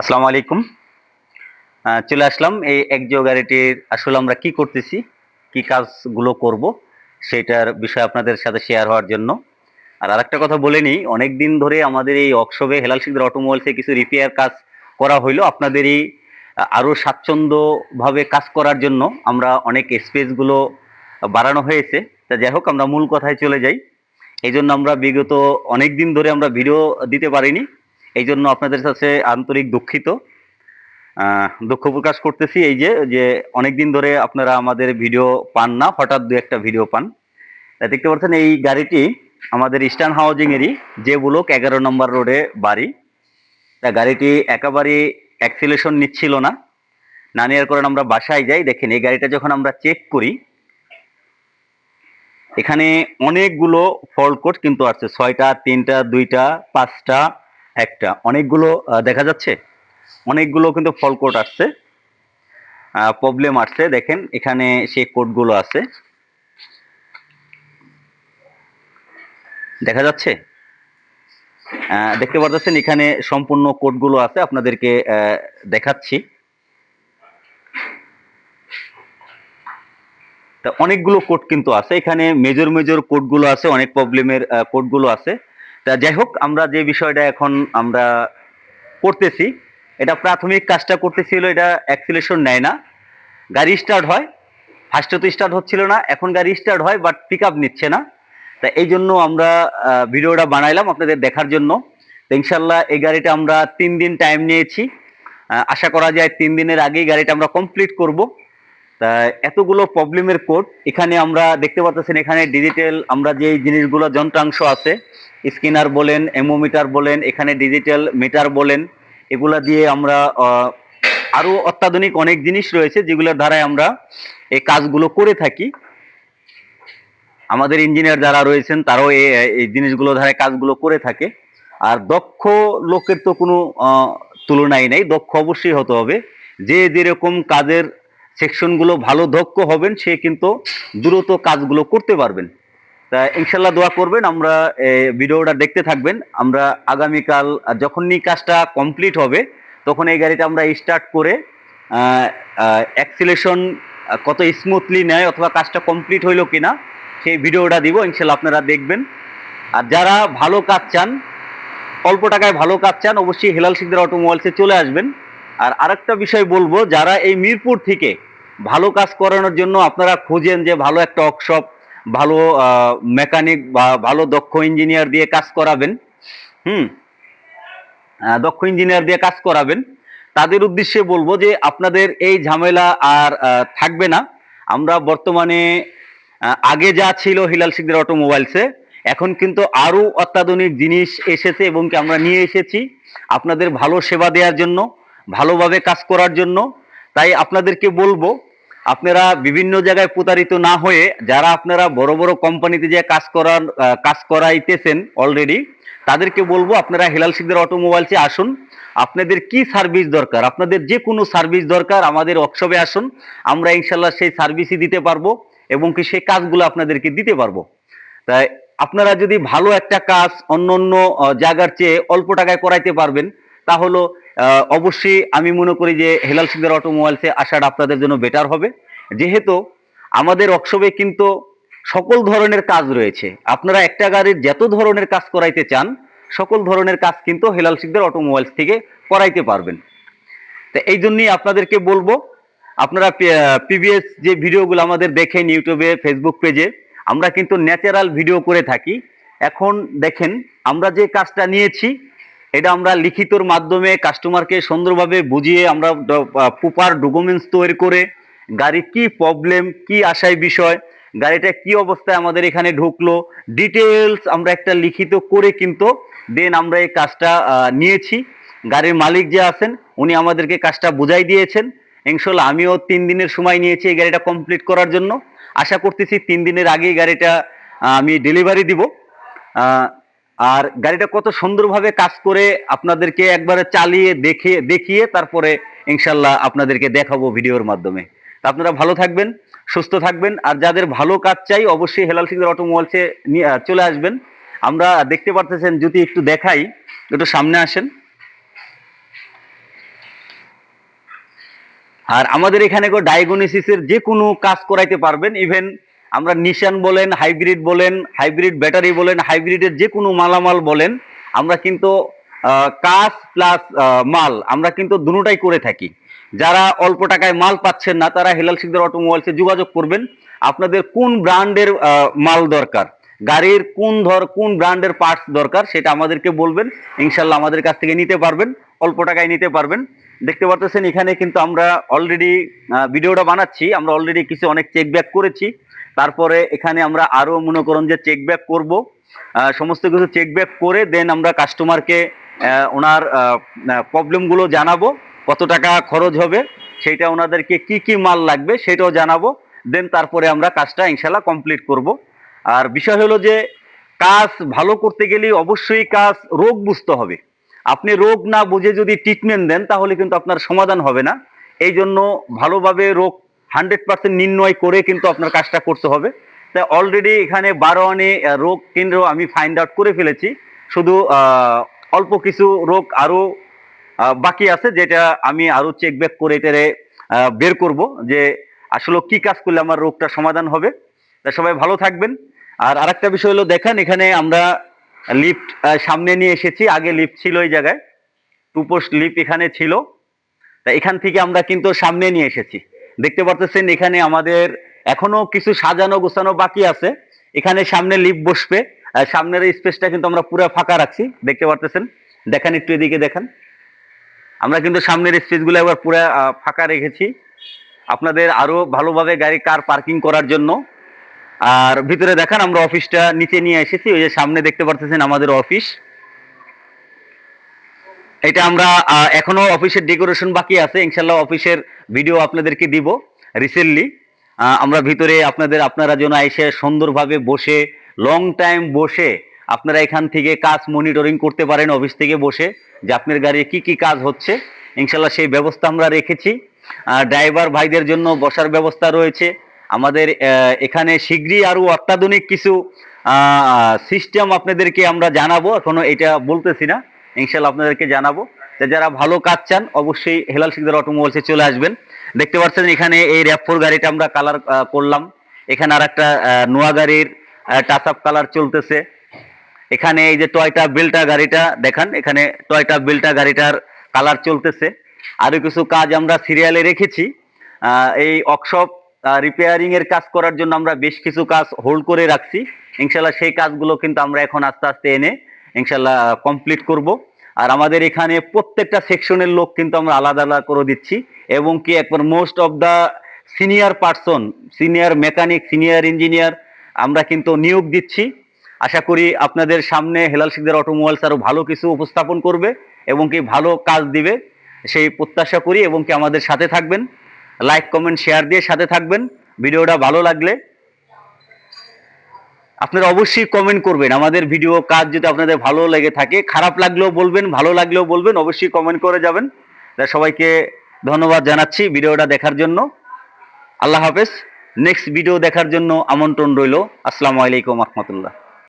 আসসালামু আলাইকুম। চলে আসলাম এই একজিও গাড়িটির আসলে আমরা কি করতেছি কি কাজগুলো করব সেটার বিষয় আপনাদের সাথে শেয়ার হওয়ার জন্য। আর আরেকটা কথা বলে নিই অনেক দিন ধরে আমাদের এই ওয়ার্কশপে হেলাল সিকদার অটোমোবাইলসে কিছু রিপেয়ার কাজ করা হইল। আপনাদের এই আহ, আরও স্বাচ্ছন্দ্যভাবে কাজ করার জন্য আমরা অনেক স্পেসগুলো বাড়ানো হয়েছে। তা যাই হোক আমরা মূল কথায় চলে যাই। এই জন্য আমরা বিগত অনেক দিন ধরে আমরা ভিডিও দিতে পারিনি। এই জন্য আপনাদের কাছে আন্তরিক দুঃখিত। দুঃখ প্রকাশ করতেছি এই যে যে অনেক দিন ধরে আপনারা আমাদের ভিডিও পান না, হঠাৎ দু একটা ভিডিও পান। দেখতে পাচ্ছেন এই গাড়িটি আমাদের ইস্টার্ন হাউজিং এরই যে ব্লক এগারো নম্বর রোডে বাড়ি। তা গাড়িটি একেবারে অ্যাক্সিলেশন নিচ্ছিল না। না নেওয়ার কারণে আমরা বাসায় যাই। দেখেন, এই গাড়িটা যখন আমরা চেক করি, এখানে অনেকগুলো ফল্ট কোড কিন্তু আছে ছয়টা, তিনটা, দুইটা, পাঁচটা একটা। অনেকগুলো দেখা যাচ্ছে? অনেকগুলো কিন্তু ফল কোড আসছে। প্রবলেম আসছে। দেখেন, এখানে সেই কোডগুলো আছে। দেখা যাচ্ছে? দেখতে পাচ্ছেন এখানে সম্পূর্ণ কোডগুলো আছে। আপনাদেরকে দেখাচ্ছি। তা অনেকগুলো কোড কিন্তু আছে। এখানে মেজর মেজর কোডগুলো আছে। অনেক প্রবলেমের কোডগুলো আছে। তা যাই হোক, আমরা যে বিষয়টা এখন আমরা করতেছি, এটা প্রাথমিক কাজটা করতেছিল এটা অ্যাক্সিলেশন নেয় না। গাড়ি স্টার্ট হয় ফার্স্টে তো স্টার্ট হচ্ছিল না, এখন গাড়ি স্টার্ট হয় বাট পিক আপ নিচ্ছে না। তা এই জন্য আমরা ভিডিওটা বানাইলাম আপনাদের দেখার জন্য। তো ইনশাল্লাহ এই গাড়িটা আমরা তিন দিন টাইম নিয়েছি। আশা করা যায় তিন দিনের আগেই গাড়িটা আমরা কমপ্লিট করব। এতগুলো প্রবলেমের কোড, এখানে আমরা দেখতে পাচ্ছেন এখানে ডিজিটাল আমরা যে জিনিসগুলো যন্ত্রাংশ আছে, স্ক্যানার বলেন এমোমিটার বলেন, এখানে ডিজিটাল মিটার বলেন, এগুলা দিয়ে আমরা আরও অত্যাধুনিক অনেক জিনিস রয়েছে যেগুলোর দ্বারাই আমরা এই কাজগুলো করে থাকি। আমাদের ইঞ্জিনিয়ার যারা রয়েছেন তারাও এই এই জিনিসগুলো ধারে কাজগুলো করে থাকে। আর দক্ষ লোকের তো কোনো তুলনাই নেই, দক্ষ অবশ্যই হতে হবে। যে যেরকম কাজের সেকশনগুলো ভালো দক্ষ হবেন, সে কিন্তু দ্রুত কাজগুলো করতে পারবেন। তা ইনশাল্লাহ দোয়া করবেন, আমরা ভিডিওটা দেখতে থাকবেন। আমরা আগামীকাল যখনই কাজটা কমপ্লিট হবে, তখন এই গাড়িটা আমরা স্টার্ট করে অ্যাক্সিলেশন কত স্মুথলি নেয় অথবা কাজটা কমপ্লিট হইল কি না সেই ভিডিওটা দিব, ইনশাল্লাহ আপনারা দেখবেন। আর যারা ভালো কাজ চান, অল্প টাকায় ভালো কাজ চান, অবশ্যই হেলাল সিকদার অটোমোবাইলসে চলে আসবেন। আর আরেকটা বিষয় বলব, যারা এই মিরপুর থেকে ভালো কাজ করানোর জন্য আপনারা খুঁজেন যে ভালো একটা ওয়ার্কশপ ভালো মেকানিক বা ভালো দক্ষ ইঞ্জিনিয়ার দিয়ে কাজ করাবেন, হুম দক্ষ ইঞ্জিনিয়ার দিয়ে কাজ করাবেন, তাদের উদ্দেশ্যে বলব যে আপনাদের এই ঝামেলা আর থাকবে না। আমরা বর্তমানে আগে যা ছিল হিলাল সিকদার অটোমোবাইলসে এখন কিন্তু আরও অত্যাধুনিক জিনিস এসেছে এবং কি আমরা নিয়ে এসেছি। আপনাদের ভালো সেবা দেওয়ার জন্য ভালোভাবে কাজ করার জন্য। তাই আপনাদেরকে বলব, আপনারা বিভিন্ন জায়গায় প্রতারিত না হয়ে, যারা আপনারা বড় বড় কোম্পানিতে যে কাজ করার কাজ করাইতেছেন অলরেডি তাদেরকে বলব আপনারা হেলাল সিকদার অটোমোবাইলসে আসুন। আপনাদের কি সার্ভিস দরকার? আপনাদের যে কোনো সার্ভিস দরকার, আমাদের ওয়ার্কশপে আসুন। আমরা ইনশাল্লাহ সেই সার্ভিসই দিতে পারব এবং কি সেই কাজগুলো আপনাদেরকে দিতে পারব। তাই আপনারা যদি ভালো একটা কাজ অন্য অন্য জায়গার চেয়ে অল্প টাকায় করাইতে পারবেন, তাহলে অবশ্যই আমি মনে করি যে হেলাল সিকদার অটোমোবাইলসে আসাটা আপনাদের জন্য বেটার হবে। যেহেতু আমাদের ওয়ার্কশপে কিন্তু সকল ধরনের কাজ রয়েছে। আপনারা একটা গাড়ির যত ধরনের কাজ করাইতে চান, সকল ধরনের কাজ কিন্তু হেলাল সিকদার অটোমোবাইলস থেকে করাইতে পারবেন। তো এই জন্যই আপনাদেরকে বলব, আপনারা পিবিএস যে ভিডিওগুলো আমাদের দেখেন ইউটিউবে ফেসবুক পেজে আমরা কিন্তু ন্যাচারাল ভিডিও করে থাকি। এখন দেখেন, আমরা যে কাজটা নিয়েছি এটা আমরা লিখিতর মাধ্যমে কাস্টমারকে সুন্দরভাবে বুঝিয়ে আমরা প্রপার ডকুমেন্টস তৈরি করে গাড়ি কি প্রবলেম কি আশায় বিষয়, গাড়িটা কি অবস্থায় আমাদের এখানে ঢুকলো ডিটেলস আমরা একটা লিখিত করে কিন্তু দেন আমরা এই কাজটা নিয়েছি। গাড়ির মালিক যে আছেন, উনি আমাদেরকে কাজটা বুঝাই দিয়েছেন। ইনশাল্লাহ আমিও তিন দিনের সময় নিয়েছি এই গাড়িটা কমপ্লিট করার জন্য। আশা করতেছি তিন দিনের আগেই গাড়িটা আমি ডেলিভারি দিব। আর গাড়িটা কত সুন্দরভাবে কাজ করে আপনাদেরকে একবারে চালিয়ে দেখে দেখিয়ে তারপরে ইনশাল্লাহ আপনাদেরকে দেখাবো ভিডিওর মাধ্যমে। আপনারা ভালো থাকবেন, সুস্থ থাকবেন, আর যাদের ভালো কাজ চাই অবশ্যই হেলাল সিংহের অটোমোবাইলসে নিয়ে চলে আসবেন। আমরা দেখতে পারতেছেন, যদি একটু দেখাই, একটু সামনে আসেন। আর আমাদের এখানে ডায়াগনোসিসের যে কোনো কাজ করাইতে পারবেন ইভেন আমরা নিশান বলেন হাইব্রিড বলেন হাইব্রিড ব্যাটারি বলেন হাইব্রিডের যে কোনো মালামাল বলেন, আমরা কিন্তু কাজ প্লাস মাল, আমরা কিন্তু দুটাই করে থাকি। যারা অল্প টাকায় মাল পাচ্ছেন না, তারা হেলাল শিকদার অটোমোবাইলসে যোগাযোগ করবেন। আপনাদের কোন ব্র্যান্ডের মাল দরকার? গাড়ির কোন ধর, কোন ব্র্যান্ডের পার্টস দরকার, সেটা আমাদেরকে বলবেন। ইনশাল্লাহ আমাদের কাছ থেকে নিতে পারবেন, অল্প টাকায় নিতে পারবেন। দেখতে পারতেছেন, এখানে কিন্তু আমরা অলরেডি ভিডিওটা বানাচ্ছি, আমরা অলরেডি কিছু অনেক চেক ব্যাক করেছি। তারপরে এখানে আমরা আরও মনে করুন যে চেক ব্যাক করব। সমস্ত কিছু চেক ব্যাক করে দেন আমরা কাস্টমারকে ওনার প্রবলেমগুলো জানাব, কত টাকা খরচ হবে, সেইটা ওনাদেরকে কি কি মাল লাগবে সেটাও জানাব। দেন তারপরে আমরা কাজটা ইনশাল্লাহ কমপ্লিট করব। আর বিষয় হলো যে কাজ ভালো করতে গেলে অবশ্যই কাজ রোগ বুঝতে হবে। আপনি রোগ না বুঝে যদি ট্রিটমেন্ট দেন তাহলে কিন্তু আপনার সমাধান হবে না। এই জন্য ভালোভাবে রোগ হান্ড্রেড পার্সেন্ট নির্ণয় করে কিন্তু আপনার কাজটা করতে হবে। তাই অলরেডি এখানে বারো আনে রোগ কেন্দ্র আমি ফাইন্ড আউট করে ফেলেছি। শুধু অল্প কিছু রোগ আরও বাকি আছে যেটা আমি আরও চেক ব্যাক করে এটারে বের করব যে আসলে কি কাজ করলে আমার রোগটা সমাধান হবে। তা সবাই ভালো থাকবেন। আর আরেকটা বিষয় হলো, দেখেন এখানে আমরা লিফট সামনে নিয়ে এসেছি। আগে লিফট ছিল এই জায়গায়। টু পোস্ট লিফট এখানে ছিল। তা এখান থেকে আমরা কিন্তু সামনে নিয়ে এসেছি। দেখতে পারতেছেন এখানে আমাদের এখনও কিছু সাজানো গোছানো বাকি আছে। এখানে সামনে লিফট বসবে। সামনের স্পেসটা কিন্তু আমরা পুরো ফাঁকা রাখছি। দেখতে পারতেছেন? দেখেন একটু এদিকে দেখেন। আমরা কিন্তু সামনের স্পেসগুলো একবার পুরো ফাঁকা রেখেছি। আপনাদের আরও ভালোভাবে গাড়ি কার পার্কিং করার জন্য। আর ভিতরে দেখান, আমরা অফিসটা নিচে নিয়ে এসেছি। ওই যে সামনে দেখতে পারতেছেন আমাদের অফিস এটা আমরা এখনও অফিসের ডেকোরেশন বাকি আছে। ইনশাল্লাহ অফিসের ভিডিও আপনাদেরকে দিব রিসেন্টলি আমরা ভিতরে আপনাদের, আপনারা যেন এসে সুন্দরভাবে বসে লং টাইম বসে, আপনারা এখান থেকে কাজ মনিটরিং করতে পারেন অফিস থেকে বসে, যে আপনার গাড়ির কি কি কাজ হচ্ছে। ইনশাল্লাহ সেই ব্যবস্থা আমরা রেখেছি। ড্রাইভার ভাইদের জন্য বসার ব্যবস্থা রয়েছে। আমাদের এখানে শীঘ্রই আরও অত্যাধুনিক কিছু সিস্টেম আপনাদেরকে আমরা জানাব। এখনও এটা বলতেছি না। ইনশাল্লাহ আপনাদেরকে জানাব। যারা ভালো কাজ চান, অবশ্যই হেলাল সিকদার অটোমোবাইলসে চলে আসবেন। দেখতে পাচ্ছেন এখানে এই র্যাপফোর গাড়িটা আমরা কালার করলাম। এখানে আর একটা নোয়া গাড়ির টাচ আপ কালার চলতেছে। এখানে এই যে টয়টা বেল্টা গাড়িটা দেখান, এখানে টয়টা বেল্টা গাড়িটার কালার চলতেছে। আরও কিছু কাজ আমরা সিরিয়ালে রেখেছি। এই ওয়ার্কশপ রিপেয়ারিং এর কাজ করার জন্য আমরা বেশ কিছু কাজ হোল্ড করে রাখছি। ইনশাল্লাহ সেই কাজগুলো কিন্তু আমরা এখন আস্তে আস্তে এনে ইনশাল্লাহ কমপ্লিট করব। আর আমাদের এখানে প্রত্যেকটা সেকশনের লোক কিন্তু আমরা আলাদা আলাদা করে দিচ্ছি। এবং কি একবার most of the senior person senior mechanic senior engineer আমরা কিন্তু নিয়োগ দিচ্ছি। আশা করি আপনাদের সামনে হেলাল শিকদার অটোমোবাইলস আরও ভালো কিছু উপস্থাপন করবে এবং কি ভালো কাজ দিবে, সেই প্রত্যাশা করি এবং কি আমাদের সাথে থাকবেন। লাইক কমেন্ট শেয়ার দিয়ে সাথে থাকবেন। ভিডিওটা ভালো লাগলে আপনারা অবশ্যই কমেন্ট করবেন। আমাদের ভিডিও কাজ যদি আপনাদের ভালো লেগে থাকে, খারাপ লাগলেও বলবেন, ভালো লাগলেও বলবেন, অবশ্যই কমেন্ট করে যাবেন। সবাইকে ধন্যবাদ জানাচ্ছি ভিডিওটা দেখার জন্য। আল্লাহ হাফেজ। নেক্সট ভিডিও দেখার জন্য আমন্ত্রণ রইল। আসসালামু আলাইকুম রহমতুল্লাহ।